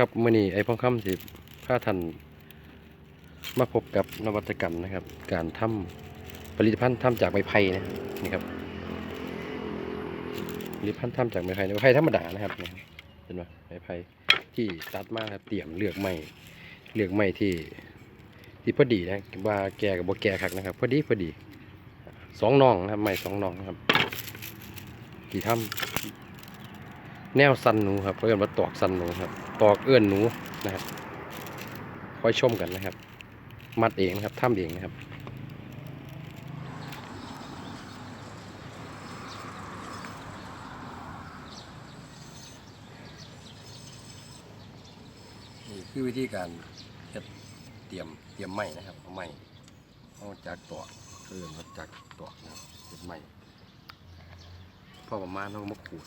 ครับมื่อนี้ไอ้พ่อค่ำสิพาท่านมาพบกับนวัตกรรมนะครับ การทำผลิตภัณฑ์ทำจากไม้ไผ่นะนี่ครับผลิตภัณฑ์ทำจากไม้ไผ่ไม้ไผ่ธรรมดานะครับนี่ครับเห็นไหมไม้ไผ่ที่ตัดมาครับเตรียมเลือกไม้เลือกไม้ที่ที่พอดีนะว่าแก่กับบ่แก่คักนะครับพอดีพอดีสองน่องนะครับไม้สองน่องนะครับ ที่ทำ แนวสันหนูครับเขาเรียกว่าตอกสันหนูครับ ตอกเอื้อนหนูนะครับคอยชมกันนะครับ มัดเองนะครับทำเองนะครับนี่คือวิธีการเฮ็ดเตรียมเตรียมไม้นะครับเอาไม้เอาจากตอกเอื้อนมาจากตอกนะครับเฮ็ดไม้พอประมาณเรามาขูด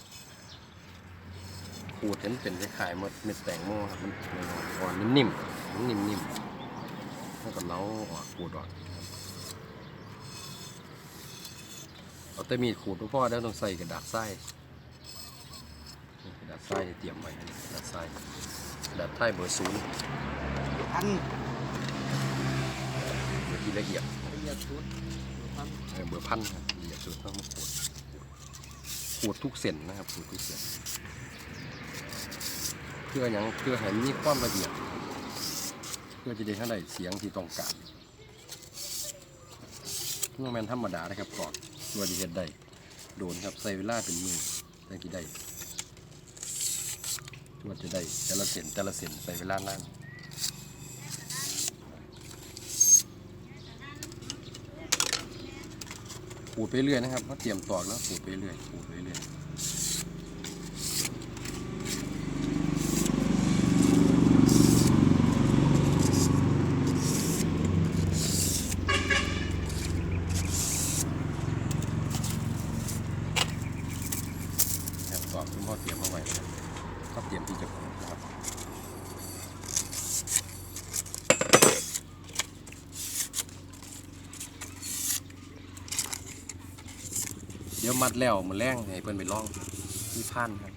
ขูดเห็นเป็นคล้ายๆเม็ดเม็ดแตงโมครับมันอ่อนๆนิ่มๆมันนิ่มๆแล้วก็เล้าออกขูดออกครับเอาแต่มีดขูดพ่อแล้วต้องใส่กระดาษทรายนี่กระดาษทรายเตรียมไว้นะกระดาษทรายกระดาษทรายเบอร์ศูนย์พันเบอร์ที่ละเอียดละเอียดสุดพันเออเบอร์พันครับละเอียดสุดต้องมาขูดขูดทุกเส้นนะครับขูดทุกเส้นเพื่ออย่างเพื่อให้มีความละเอียด เพื่อจะได้ให้ได้เสียงที่ต้องการเมื่อแมนธรรมดานะครับกรอกตัวจะเห็ดได้โดนครับใส่เวลาเป็นมือจังที่ได้ตัวจะได้แต่ละเส้นแต่ละเส้นใส่เวลานานขูดไปเรื่อยนะครับเพราะเตรียมตอกแล้วขูดไปเรื่อยขูดไปเรื่อย นะครับตอบคุณพ่อเตรียมเอาไว้นะครับ ก็เตรียมที่จะขูดนะครับเดี๋ยวมัดแล้วมันแรงให้เพิ่อนไปล่องที่พันครับ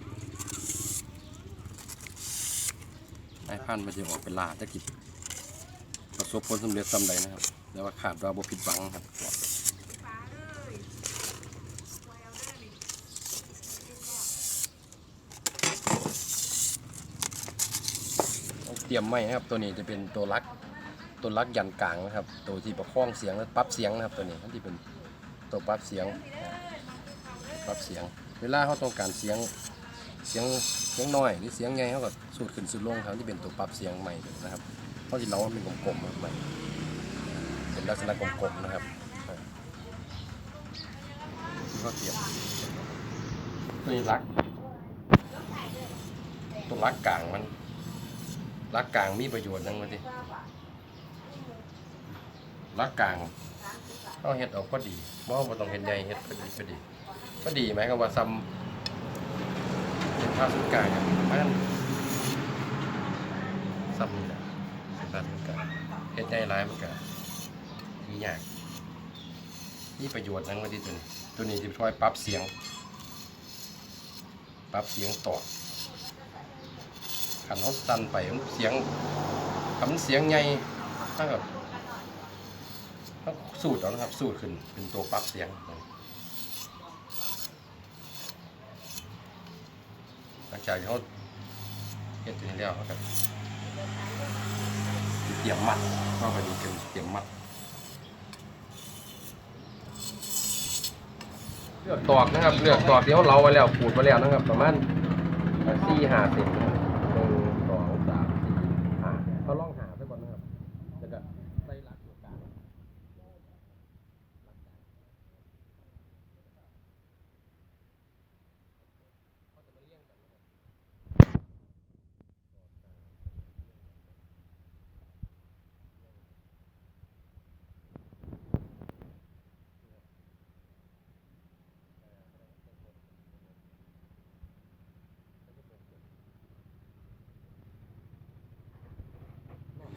ไอ้พันมันจะออกเป็นลาตะกิบประสบผลสำเร็จสำใดนะครับ แต่ว่าขาดว่าบ่ผิดหวังครับ เตรียมไม้นะครับ ตัวนี้จะเป็นตัวลักตัวลักยันกลางนะครับ ตัวที่ประคองเสียงและปรับเสียงนะครับ ตัวนี้มันที่เป็นตัวปรับเสียงปรับเสียง เวลาเขาต้องการเสียงเสียงเสียงน้อยหรือเสียงใหญ่เขาก็สูดขึ้นสูดลงครับที่เป็นตัวปรับเสียงใหม่นะครับเพราะที่เราเป็นกลมๆครับใหม่เป็นลักษณะกลมๆนะครับที่เขาเตรียมตัวลักตัวลักกลางมัน รักกลางมีประโยชน์นั่งมาดิรักกลางต้องเฮ็ดออกพอดีบ่บ่ต้องเฮ็ดใหญ่เฮ็ดพอดีพอดีพอดีไหมายความว่าซ้ำเป็นภาพสุดกลางอะมันซ้ำนี่แหละเป็นภาพสุดกลางเฮ็ดใหญ่หลายมันก็มียากมีประโยชน์นั่งมาดิตัวนี้ตัวนี้จะช่วยปรับเสียง ปรับเสียงต่อ ขันเขาสั่นไปมันเสียงคำเสียงใหญ่ถ้าแบบต้องสูดเอานะครับ สูดขึ้นเป็นตัวปรับเสียงหลังจากเขาเฮ็ดตัวนี้แล้วเขาก็เตรียมมัดก็ไปดีกันเตรียมมัดเลือกตอกนะครับเลือกตอกที่เขาเราไว้แล้วขูดไว้แล้วนะครับ ประมาณสี่ห้าเซนนะครับ หนึ่งสองสามสี่ห้าเขาล่องหาไปก่อนนะครับแล้วก็ใส่หลักอยู่กลาง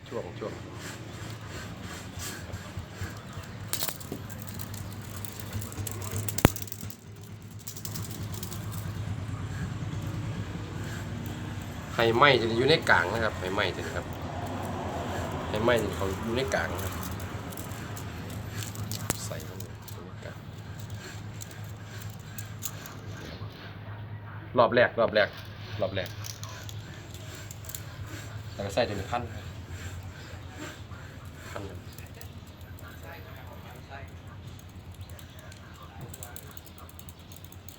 ช่วงช่วงไห้ไหม้จะอยู่ในกลางนะครับไห้ไหม้จะครับไห้ไหม้จะเขาอยู่ในกลางครับใส่ลงไปในกลางรอบแรกรอบแรกรอบแรกแล้วก็ใส่ตัวนี้พันครับ พัน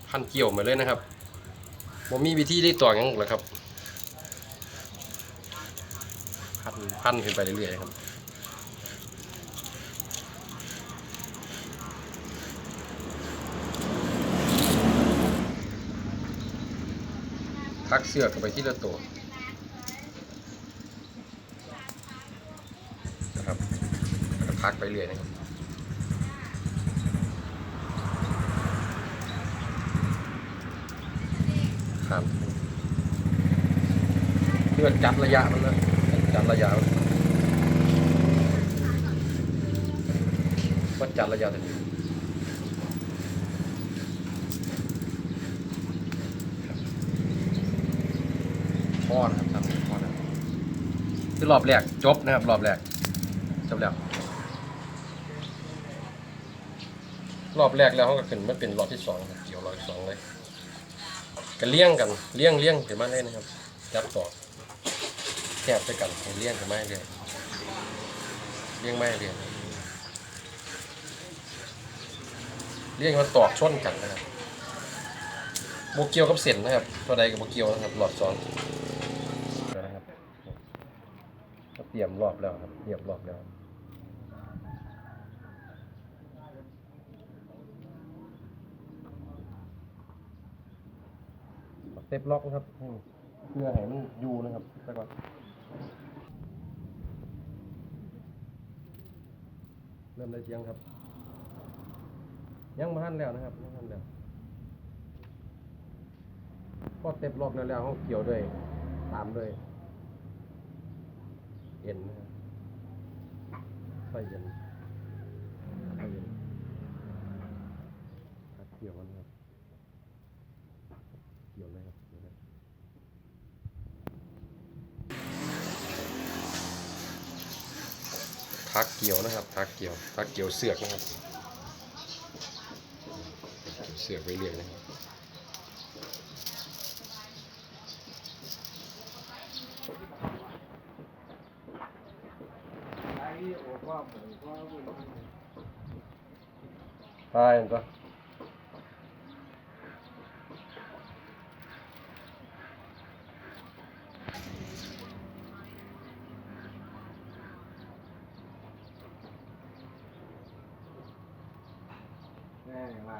พันเกี่ยวมาเลยนะครับผมมีวิธีได้ต่อยังหรอครับ พันพันขึ้นไปเรื่อยๆครับทักเสือกไปที่ละตัวนะครับแล้วก็ พักไปเรื่อยนะครับครับเพื่อจัดระยะมันนะจัดระยะมันจัดระยะทันทีพอนะครับทำพอนะครับคือรอบแรกจบนะครับรอบแรกจบแล้ว รอบแรกแล้วเขาก็ขึ้นมาเป็นรอบที่สองเกี่ยวรอบที่สองเลยกันเลี้ยงกันเลี้ยงเลี้ยงถึงมาเลยนะครับจับต่อแคบไปกันเลี้ยงถึงมาเรื่อยเลี้ยงไม่เรื่อยเลี้ยงมันตอกชนกันนะครับโบเกียวกับเส้นนะครับตัวใดกับโบเกียวนะครับหลอดซ้อนเดี๋ยวนะครับเตรียมรอบแล้วครับเตรียมรอบแล้ว เต็ปล็อกนะครับอืมเพื่อให้มันอยู่นะครับไปก่อนเริ่มได้เสียงครับ ยังมาทันแล้วนะครับยังมาทันแล้วพอเต็ปล็อกแล้วแล้วเขาเกี่ยวด้วย ตามด้วย เอ็นนะครับใส่เอ็นใส่เอ็นครับเกี่ยวกันครับ เกี่ยวเลยครับเกี่ยวเลย ทักเกี่ยวนะครับทักเกี่ยวทักเกี่ยวเสือกนะครับเสือกไปเรื่อยนะครับไอ้โอ้ก็ผมก็ ใช่ก็ แม่งละ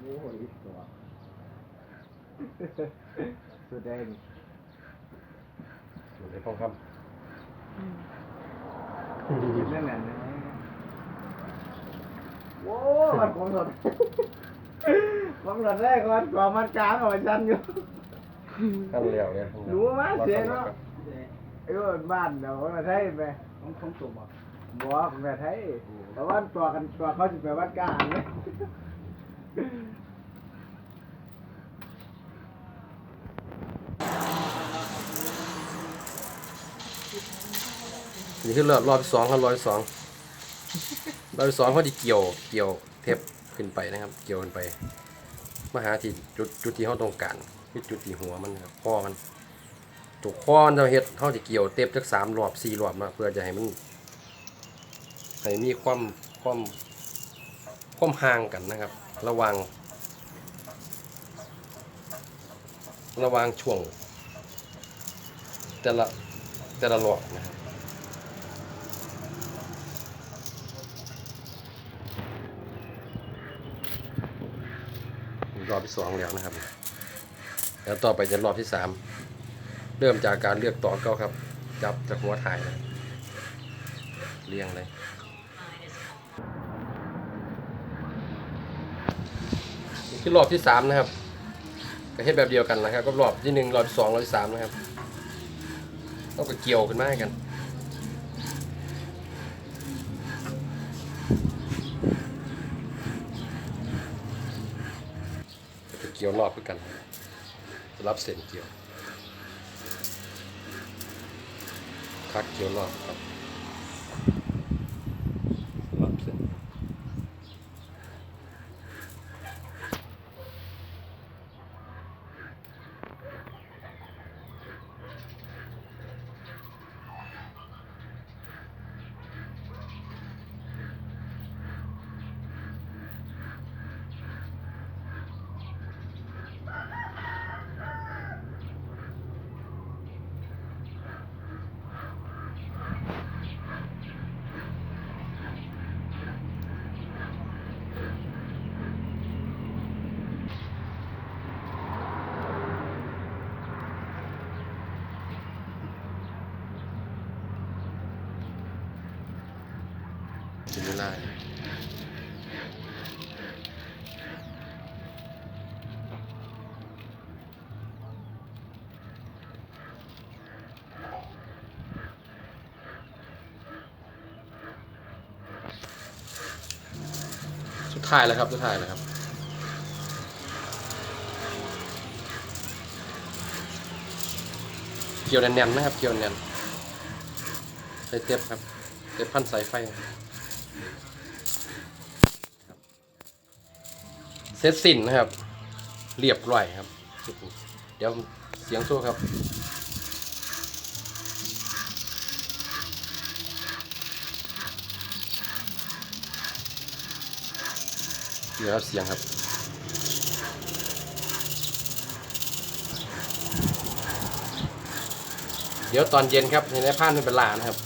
โอ้ยตัว สุดแดงอยู่ในห้องคนั่นแหละนะโอ้มันผมสดผมสดแรกก่อนก่อนมันกลางเอาไว้ชันอยู่ำขั้นเร็วเนี่ยรู้ไหมเสียเนาะไอ้ว่าบ้านเดี๋ยวมาไทยไปของของตุ่มอะบอกแม่ไทยแต่ว่าตัวกันตัวเขาจะไปวัดกลางเลย นี่คือรอบรอบที่สองครับรอบที่สองรอบที่สองเขาที่เกี่ยวเกี่ยวเทปขึ้นไปนะครับ เกี่ยวขึ้นไปมาหาที่จุดจุดที่เขาต้องการคือจุดที่หัวมันนะครับข้อมันจุกข้อมันจะเฮ็ดเขาจะเกี่ยวเทปจักสามรอบสี่รอบนะเพื่อจะให้มันให้มีความความความห่างกันนะครับ ระวัง ระวังช่วงแต่ละแต่ละรอบนะครับ รอบที่สองแล้วนะครับ แล้วต่อไปจะรอบที่สามเริ่มจากการเลือกต่อเก้าครับ จับจากหัวถ่ายนะเรียงเลยนี่รอบที่สามนะครับก็ให้แบบเดียวกันนะครับก็รอบที่หนึ่งรอบที่สองรอบที่สามนะครับต้องก็เกี่ยวขึ้นมาให้กัน กี่ยวรอบด้วยกันรับเส้นเกี่ยวคักเกี่ยวรอบครับ ถึงเวลาสุดท้ายแล้วครับสุดท้ายแล้วครับเกี่ยวแน่นๆนะครับ เกี่ยวแน่นใส่เต็บครับเต็บพันสายไฟ เสร็จสิ้นนะครับ เรียบร้อยครับ เดี๋ยวเสียงโซ่ครับเดี๋ยวครับเสียงครับ เดี๋ยวตอนเย็นครับในในผ้านเป็นลานะครับ